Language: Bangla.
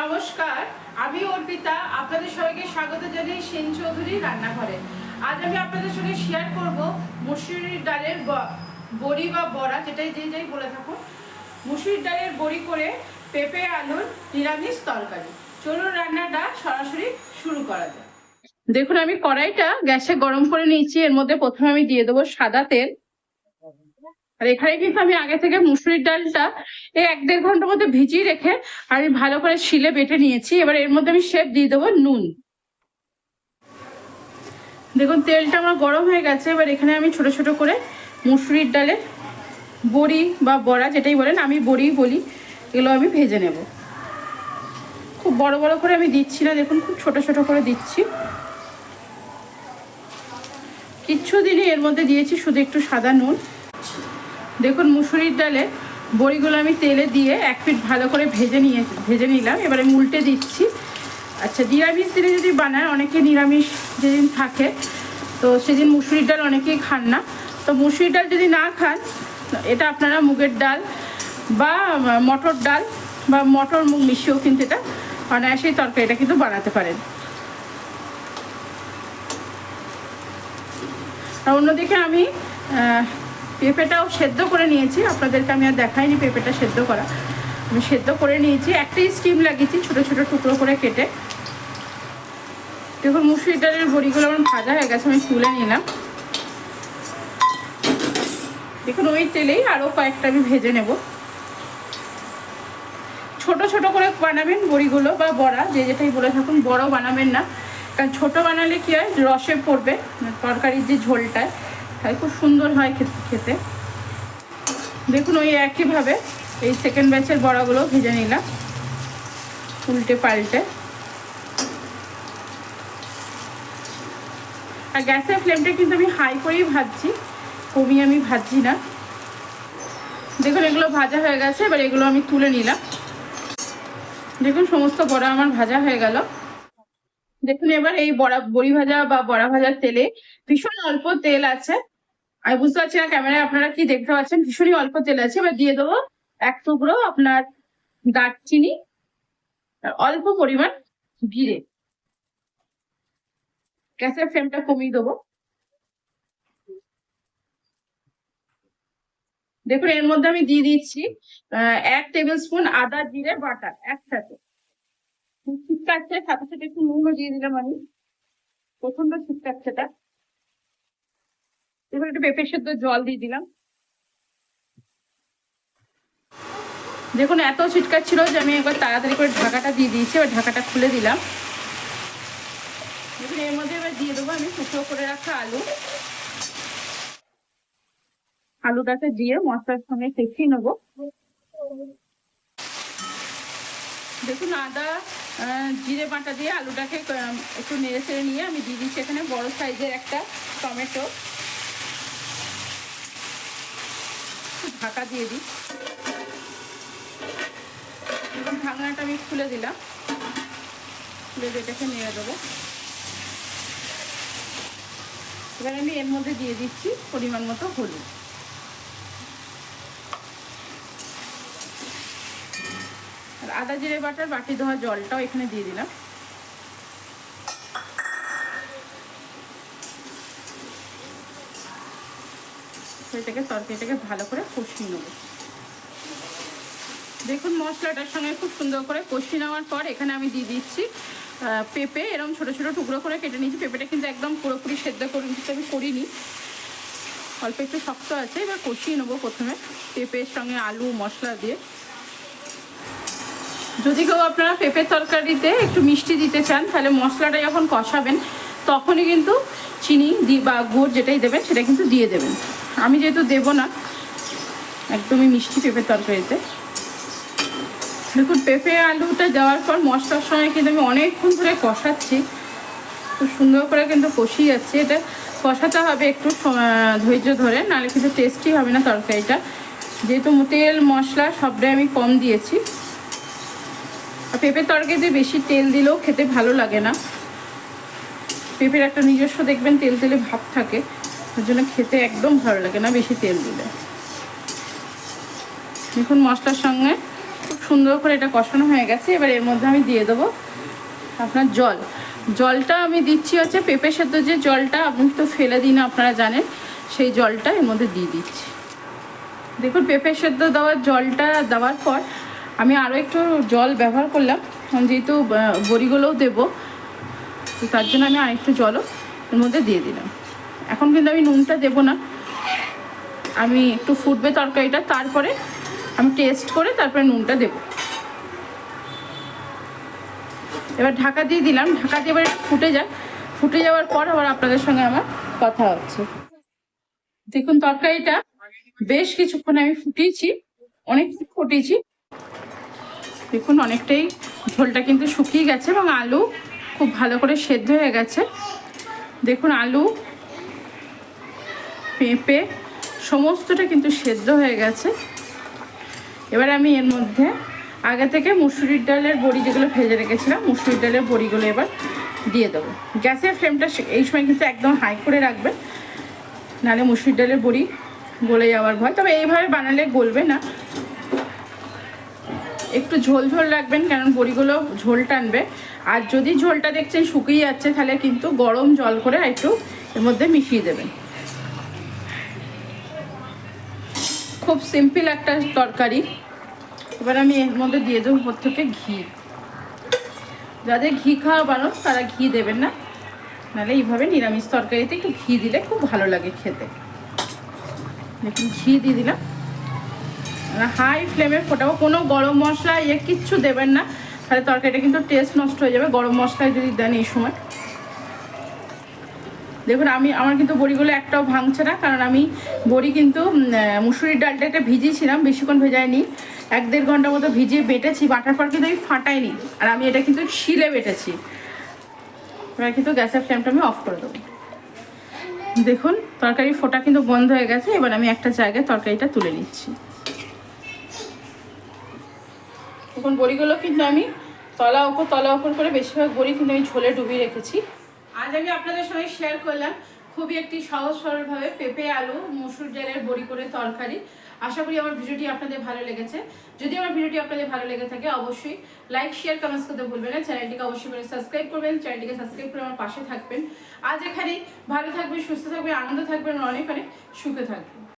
নমস্কার, আমি অর্পিতা, আপনাদের সবাইকে স্বাগত জানাই সেন চৌধুরী রান্নাঘরে। আজ আমি আপনাদের সঙ্গে শেয়ার করব মুসুরির ডালের বড়ি বা বড়া, যেটাই যে যাই বলে থাকুন মুসুরির ডালের বড়ি করে পেঁপে, আলুর নিরামিষ তরকারি। চলুন রান্নাটা সরাসরি শুরু করা যায় দেখুন, আমি কড়াইটা গ্যাসে গরম করে নিয়েছি। এর মধ্যে প্রথমে আমি দিয়ে দেবো সাদা তেল। আর এখানে কিন্তু আমি আগে থেকে মুসুরির ডালটা এই এক দেড় ঘণ্টার মধ্যে ভিজিয়ে রেখে আর আমি ভালো করে শিলে বেটে নিয়েছি। এবার এর মধ্যে আমি শেপ দিয়ে দেবো নুন। দেখুন, তেলটা আমার গরম হয়ে গেছে। এবার এখানে আমি ছোট ছোট করে মুসুরির ডালের বড়ি বা বড়া যেটাই বলেন, আমি বড়ি, বলি, এগুলো আমি ভেজে নেব। খুব বড় বড় করে আমি দিচ্ছি না, দেখুন, খুব ছোট ছোট করে দিচ্ছি। কিচ্ছু দিনই এর মধ্যে দিয়েছি, শুধু একটু সাদা নুন। দেখুন, মুসুরির ডালে বড়িগুলো আমি তেলে দিয়ে এক পিঠ ভালো করে ভেজে নিয়ে, ভেজে নিলাম। এবারে আমি উল্টে দিচ্ছি। আচ্ছা নিরামিষ দিনে যদি বানায় অনেকে নিরামিষ যেদিন থাকে, তো সেদিন মুসুরির ডাল অনেকেই খান না। তো মুসুরির ডাল যদি না খান, এটা আপনারা মুগের ডাল বা মটর ডাল বা মটর মুগ মিশিয়েও কিন্তু এটা অনায়াসেই তরকারিটা কিন্তু বানাতে পারেন। অন্যদিকে আমি পেঁপেটাও সেদ্ধ করে নিয়েছি। আপনাদেরকে আমি আর দেখাইনি পেঁপেটা সেদ্ধ করা। আমি সেদ্ধ করে নিয়েছি। একটাই স্টিম লাগিয়েছি ছোট ছোট টুকরো করে কেটে। দেখুন, মুসুরি ডালের বড়িগুলো আমার ভাজা হয়ে গেছে, আমি তুলে নিলাম। দেখুন, ওই তেলেই আরও কয়েকটা আমি ভেজে নেব। ছোট ছোট করে বানাবেন বড়িগুলো বা বড়া, যে যেটাই বলে থাকুন, বড় বানাবেন না। কারণ ছোট বানালে কি হয়, রসে পড়বে, তরকারির যে ঝোলটায়। তাই খুব সুন্দর হয় খেতে দেখুন, ওই একইভাবে এই সেকেন্ড ব্যাচের বড়াগুলো ভেজে নিলাম, উল্টে পাল্টে। আর গ্যাসের ফ্লেমটা কিন্তু আমি হাই করেই ভাজছি, কমিয়ে আমি ভাজছি না। দেখুন, এগুলো ভাজা হয়ে গেছে, এবার এগুলো আমি তুলে নিলাম। দেখুন, সমস্ত বড়া আমার ভাজা হয়ে গেল। দেখুন, এবার এই বড়া, বড়ি ভাজা বা বড়া ভাজার তেলে ভীষণ অল্প তেল আছে। আমি বুঝতে পারছি না ক্যামেরায় আপনারা কি দেখতে পাচ্ছেন? ভীষণই অল্প তেল আছে। এবার দিয়ে দেবো এক টুকরো আপনার দারচিনি অল্প পরিমাণ জিরে। গ্যাসের ফ্লেমটা কমিয়ে দেবো। দেখুন, এর মধ্যে আমি দিয়ে দিচ্ছি এক টেবিল স্পুন আদা, জিরে বাটা একসাথে। সাথে সাথে একটু নুনও দিয়ে দিলাম আমি। এটা এবার একটু পেঁপে সেদ্ধ জল দিয়ে দিলাম। দেখুন, এত ছিটকাচ্ছিল যে আমি একবার তাড়াতাড়ি করে ঢাকাটা দিয়ে দিয়েছি, এবার ঢাকাটা খুলে দিলাম। দেখুন, এর মধ্যে এবার দিয়ে দেবো আমি টুকরো করে রাখা আলু। আলুটাকে দিয়ে মশলার সঙ্গে কষিয়ে নেব। দেখুন, আদা জিরে বাটা দিয়ে আলুটাকে একটু নেড়ে চেড়ে নিয়ে আমি দিয়ে দিচ্ছি এখানে বড় সাইজের একটা টমেটো। ঢাকা দিয়ে দিই। এবং ঢাকনাটা আমি খুলে দিলাম। খুলে এটাকে নেড়ে দেবো। এবার আমি এর মধ্যে দিয়ে দিচ্ছি পরিমাণ মতো হলুদ। আদা জিরে বাটার, বাটি ধোয়া জলটাও এখানে দিয়ে দিলাম। সেটাকে তরকারিটাকে ভালো করে কষিয়ে নেব। দেখুন মশলাটার সঙ্গে খুব সুন্দর করে কষিয়ে নেওয়ার পর এখানে আমি দিয়ে দিচ্ছি পেঁপে। এরকম ছোট ছোট টুকরো করে কেটে নিয়েছি। পেঁপেটা কিন্তু একদম পুরোপুরি সেদ্ধ করে কিন্তু আমি করিনি। অল্প একটু শক্ত আছে, এবার কষিয়ে নেব প্রথমে। পেঁপের সঙ্গে আলু, মশলা দিয়ে। যদি কেউ আপনারা পেঁপের তরকারিতে একটু মিষ্টি দিতে চান, তাহলে মশলাটা যখন কষাবেন, তখনই কিন্তু চিনি দি বা গুড় যেটাই দেবেন, সেটা কিন্তু দিয়ে দেবেন। আমি যেহেতু দেবো না, একদমই মিষ্টি পেঁপের তরকারিতে। দেখুন, পেঁপে আলুটা দেওয়ার পর মশলার সময় কিন্তু আমি অনেকক্ষণ ধরে কষাচ্ছি। খুব সুন্দর করে কিন্তু কষিয়ে যাচ্ছে। এটা কষাতে হবে একটু ধৈর্য ধরে, নাহলে কিন্তু টেস্টি হবে না তরকারিটা। যেহেতু তেল, মশলা সবটাই আমি কম দিয়েছি। পেঁপের তরকারিতে বেশি তেল দিলেও খেতে ভালো লাগে না। পেঁপের একটা নিজস্ব দেখবেন, তেল তেলে ভাব থাকে। ওর জন্য খেতে একদম ভালো লাগে না বেশি তেল দিলে। দেখুন মশলার সঙ্গে খুব সুন্দর করে এটা কষানো হয়ে গেছে। এবার এর মধ্যে আমি দিয়ে দেবো আপনার জল। জলটা আমি দিচ্ছি হচ্ছে পেঁপে সেদ্ধ যে জলটা, আপনি তো ফেলে দিন আপনারা জানেন। সেই জলটা এর মধ্যে দিয়ে দিচ্ছি। দেখুন পেঁপে সেদ্ধ দেওয়ার জলটা দেওয়ার পর আমি আরও একটু জল ব্যবহার করলাম। যেহেতু বড়িগুলোও দেবো, তো তার জন্য আমি আরেকটু জলও এর মধ্যে দিয়ে দিলাম। এখন কিন্তু আমি নুনটা দেবো না। আমি একটু ফুটবে তরকারিটা, তারপরে আমি টেস্ট করে তারপরে নুনটা দেবো। এবার ঢাকা দিয়ে দিলাম। ঢাকা দিয়ে এবার ফুটে যাক। ফুটে যাওয়ার পর আবার আপনাদের সঙ্গে আমার কথা হচ্ছে। দেখুন তরকারিটা, বেশ কিছুক্ষণ আমি ফুটিয়েছি অনেক ফুটিয়েছি। দেখুন, অনেকটাই ঝোলটা কিন্তু শুকিয়ে গেছে এবং আলু খুব ভালো করে সেদ্ধ হয়ে গেছে। দেখুন, আলু, পেঁপে সমস্তটা কিন্তু সেদ্ধ হয়ে গেছে। এবার আমি এর মধ্যে আগে থেকে মুসুরির ডালের বড়ি যেগুলো ভেজে রেখেছিলাম, মুসুরির ডালের বড়িগুলো এবার দিয়ে দেবো। গ্যাসের ফ্লেমটা এই সময় কিন্তু একদম হাই করে রাখবেন, নাহলে মুসুরির ডালের বড়ি গলে যাওয়ার ভয়। তবে এইভাবে বানালে গলবে না। একটু ঝোল ঝোল রাখবেন, কারণ বড়িগুলো ঝোল টানবে। আর যদি ঝোলটা দেখছেন শুকিয়ে যাচ্ছে, তাহলে কিন্তু গরম জল করে একটু এর মধ্যে মিশিয়ে দেবেন। খুব সিম্পল একটা তরকারি। এবার আমি এর মধ্যে দিয়ে দেবো উপর থেকে ঘি। যাদের ঘি খাওয়া বানো তারা ঘি দেবেন না। নাহলে এইভাবে নিরামিষ তরকারিতে একটু ঘি দিলে খুব ভালো লাগে খেতে। দেখুন, ঘি দিয়ে দিলাম। হাই ফ্লেমে ফোটাবো। কোনো গরম মশলা ইয়ে কিচ্ছু দেবেন না। তাহলে তরকারিটা কিন্তু টেস্ট নষ্ট হয়ে যাবে। গরম মশলায় যদি দেন এই সময়। দেখুন, আমি, আমার কিন্তু বড়িগুলো একটাও ভাঙছে না, কারণ আমি বড়ি কিন্তু মুসুরির ডালটা একটা ভিজিয়েছিলাম, বেশিক্ষণ ভেজাইনি এক দেড় ঘণ্টা মতো ভিজিয়ে বেটেছি, বাটার পর কিন্তু আমি ফাটাইনি। আর আমি এটা কিন্তু শিলে বেটেছি। এবার কিন্তু গ্যাসের ফ্লেমটা আমি অফ করে দেবো। দেখুন তরকারি ফোটা কিন্তু বন্ধ হয়ে গেছে। এবার আমি একটা জায়গায় তরকারিটা তুলে নিচ্ছি। এখন বড়িগুলো কিন্তু আমি তলা ওপর তলা ওপর করে বেশিরভাগ বড়ি কিন্তু আমি ঝোলে ডুবিয়ে রেখেছি। আজ আমি আপনাদের সঙ্গে শেয়ার করলাম খুবই একটি সহজ সরলভাবে পেঁপে, আলু, মসুর ডালের বড়ি করে তরকারি। আশা করি আমার ভিডিওটি আপনাদের ভালো লেগেছে। যদি আমার ভিডিওটি আপনাদের ভালো লেগে থাকে, অবশ্যই লাইক শেয়ার কমেন্টস করতে ভুলবেন না। চ্যানেলটিকে অবশ্যই করে সাবস্ক্রাইব করবেন, চ্যানেলটিকে সাবস্ক্রাইব করে আমার পাশে থাকবেন। আজ এখানেই ভালো থাকবেন, সুস্থ থাকবেন, আনন্দ থাকবেন, অনেক অনেক সুখে থাকবেন।